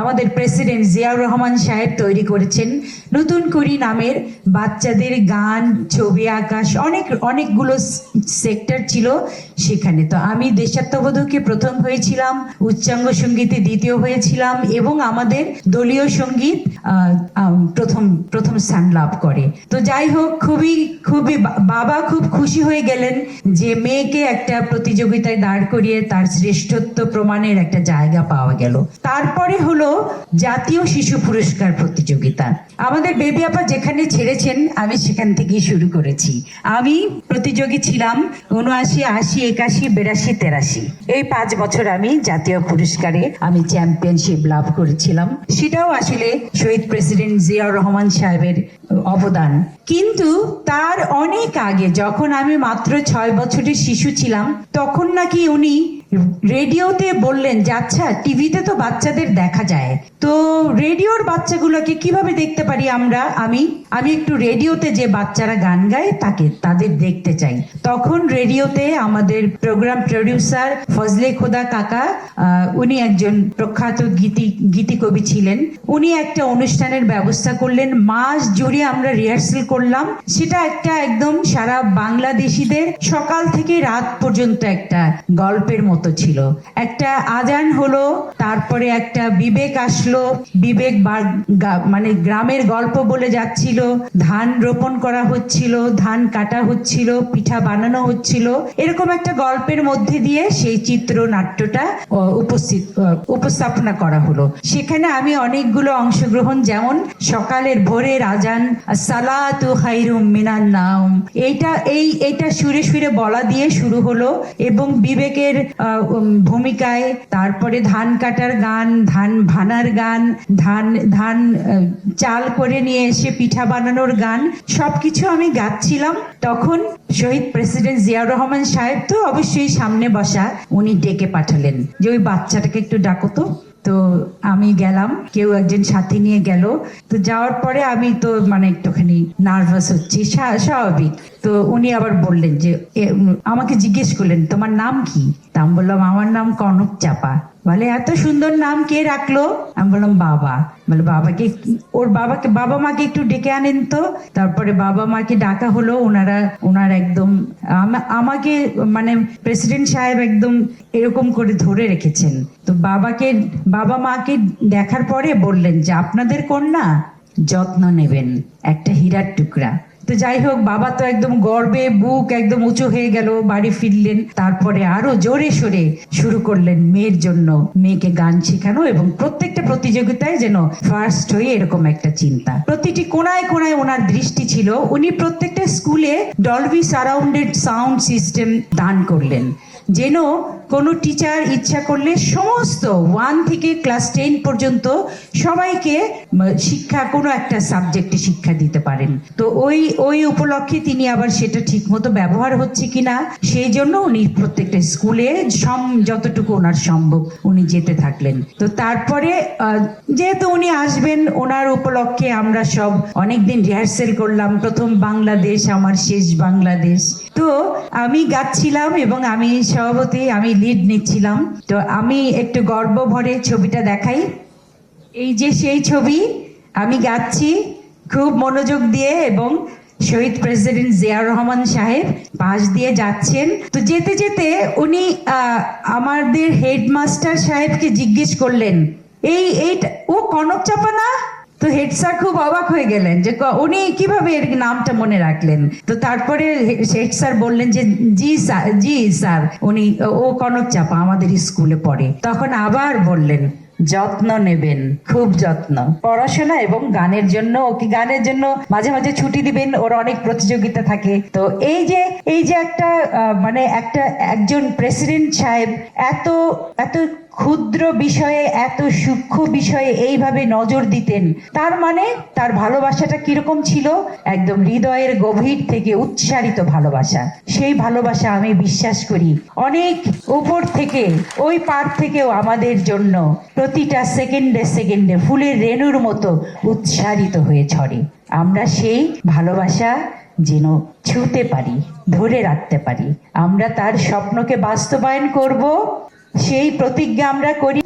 আমাদের প্রেসিডেন্ট জিয়াউর রহমান সাহেব তৈরি করেছেন নতুন করি নামের বাচ্চাদের গান, ছবি আকাশ, অনেক, অনেকগুলো সেক্টর ছিল সেখানে। তো আমি দেশাত্মবোধকে প্রথম হয়েছিলাম, উচ্চাঙ্গ সঙ্গীতে দ্বিতীয় হয়েছিলাম এবং আমাদের দলীয় সংগীত প্রথম প্রথম স্থান লাভ করে। তো যাই হোক, খুবই খুবই বাবা খুব খুশি হয়ে গেলেন যে মেয়েকে একটা প্রতিযোগিতায় দাঁড় করিয়ে তার শ্রেষ্ঠত্ব প্রমাণের একটা জায়গা পাওয়া গেল। তারপরে হলো জাতীয় শিশু পুরস্কার প্রতিযোগিতা। আমাদের বেবি আপা যেখানে ছেড়েছেন, আমি সেখান থেকেই শুরু করেছি। আমি প্রতিযোগী ছিলাম উনআশি, আশি, একাশি, বিরাশি, তেরাশি। এই পাঁচ বছর আমি জাতীয় পুরস্কারে আমি চ্যাম্পিয়নশিপ লাভ করেছিলাম। সেটাও আসলে শহীদ প্রেসিডেন্ট জিয়াউর রহমান সাহেবের অবদান। কিন্তু তার অনেক আগে যখন আমি মাত্র ছয় বছরের শিশু ছিলাম, তখন নাকি উনি রেডিওতে বললেন যে আচ্ছা টিভিতে তো বাচ্চাদের দেখা যায়। তো রেডিওর বাচ্চাগুলোকে কীভাবে দেখতে পারি আমরা, আমি? আমি একটু রেডিওতে যে বাচ্চারা গান গায় তাকে, তাদের দেখতে চাই। তখন রেডিওতে আমাদের প্রোগ্রাম প্রডিউসার ফজলে খোদা কাকা উনি একজন প্রখ্যাত গীতি গীতি কবি ছিলেন। উনি একটা অনুষ্ঠানের ব্যবস্থা করলেন। মাস জুড়ে আমরা রিহার্সেল করলাম। সেটা একটা একদম সারা বাংলাদেশিদের সকাল থেকে রাত পর্যন্ত একটা গল্পের মতো ছিল। একটা আজান হলো, তারপরে একটা বিবেক আসলো। বিবেক মানে গ্রামের গল্প বলে যাচ্ছিল। ধান রোপণ করা হচ্ছিল, ধান কাটা হচ্ছিল, পিঠা বানানো হচ্ছিল। এরকম একটা গল্পের মধ্যে দিয়ে সেই চিত্র নাট্যটা উপস্থিত উপস্থাপনা করা হলো। সেখানে আমি অনেকগুলো অংশগ্রহণ, যেমন সকালের ভোরের আজান সালাতু মিনান নাম এইটা, এই, এইটা সুরে সুরে বলা দিয়ে শুরু হলো এবং বিবেকের ভূমিকায় তারপরে ধান কাটার গান, ধান ভানার গান, ধান ধান চাল করে নিয়ে এসে পিঠা বানানোর গান, সবকিছু আমি গাচ্ছিলাম। তখন শহীদ প্রেসিডেন্ট জিয়াউর রহমান সাহেব তো অবশ্যই সামনে বসা, উনি ডেকে পাঠালেন যে ওই বাচ্চাটাকে একটু ডাকো তো। তো আমি গেলাম, কেউ একজন সাথে নিয়ে গেল। তো যাওয়ার পরে আমি তো মানে একটুখানি নার্ভাস হচ্ছি স্বাভাবিক। তো উনি আবার বললেন যে আমাকে জিজ্ঞেস করলেন, তোমার নাম কি? তা আমি বললাম, আমার নাম কনক চাপা। বলে, এত সুন্দর নাম কে রাখল? আমি বললাম, বাবা। বলে, বাবাকে ওর বাবাকে, বাবা মাকে একটু ডেকে আনেন তো। তারপরে বাবা মাকে ডাকা হলো, ওনারা, ওনার একদম আমাকে মানে প্রেসিডেন্ট সাহেব একদম এরকম করে ধরে রেখেছেন। তো বাবাকে, বাবা মাকে দেখার পরে বললেন যে, আপনাদের কন্যা যত্ন নেবেন, একটা হীরার টুকরা। তো যাই হোক, বাবা তো একদম গর্বে বুক একদম উঁচু হয়ে গেল, বাড়ি ফিরলেন। তারপরে আরও জোরে সোরে শুরু করলেন মেয়ের জন্য। মেয়েকে গান শেখানো এবং প্রত্যেকটা প্রতিযোগিতায় যেন ফার্স্ট হয়ে এরকম একটা চিন্তা। প্রতিটি কোনায় কোনায় ওনার দৃষ্টি ছিল। উনি প্রত্যেকটা স্কুলে ডলবি সারাউন্ডেড সাউন্ড সিস্টেম দান করলেন। যেন কোনো টিচার ইচ্ছা করলে সমস্ত ওয়ান থেকে ক্লাস টেন পর্যন্ত সবাইকে শিক্ষা, কোনো একটা সাবজেক্টে শিক্ষা দিতে পারেন। তো ওই ওই উপলক্ষে তিনি আবার সেটা ঠিকমতো ব্যবহার হচ্ছে কিনা, সেই জন্য উনি প্রত্যেকটা স্কুলে সম, যতটুকু ওনার সম্ভব উনি যেতে থাকলেন। তো তারপরে যেহেতু উনি আসবেন, ওনার উপলক্ষে আমরা সব অনেকদিন রিহার্সেল করলাম, প্রথম বাংলাদেশ, আমার শেষ বাংলাদেশ। তো আমি গাচ্ছিলাম এবং আমি সভাপতি, আমি লিড নিচ্ছিলাম। তো আমি একটু গর্ব ভরে ছবিটা দেখাই। এই যে সেই ছবি, আমি গাচ্ছি খুব মনোযোগ দিয়ে এবং শহীদ প্রেসিডেন্ট জিয়াউর রহমান সাহেব পাশ দিয়ে যাচ্ছেন। তো যেতে যেতে উনি আমাদের হেডমাস্টার সাহেবকে জিজ্ঞেস করলেন, এই, এইটা, ও কনক চাপা না? তো হেড স্যার খুব অবাক হয়ে গেলেন যে উনি কীভাবে এর নামটা মনে রাখলেন? তো তারপরে হেড স্যার বললেন যে, জি স্যার জি স্যার, উনি, ও কনক চাপা আমাদের স্কুলে পড়ে। তখন আবার বললেন, যত্ন নেবেন, খুব যত্ন। পড়াশোনা এবং গানের জন্য ওকে গানের জন্য মাঝে মাঝে ছুটি দিবেন? ওর অনেক প্রতিযোগিতা থাকে। তো এই যে এই যে একটা মানে একটা একজন প্রেসিডেন্ট সাহেব এত এত ক্ষুদ্র বিষয়ে, এত সূক্ষ্ম বিষয়ে এইভাবে নজর দিতেন। তার মানে তার ভালোবাসাটা কীরকম ছিল? একদম হৃদয়ের গভীর থেকে উচ্চারিত ভালোবাসা। সেই ভালোবাসা আমি বিশ্বাস করি। অনেক উপর থেকে, ওই পার থেকেও আমাদের জন্য প্রতিটা সেকেন্ডে সেকেন্ডে ফুলের রেণুর মতো উচ্চারিত হয়ে ঝরে আমরা সেই ভালোবাসা যেন ছুঁতে পারি, ধরে রাখতে পারি। আমরা তার স্বপ্নকে বাস্তবায়ন করব। সেই প্রতিজ্ঞা আমরা করি।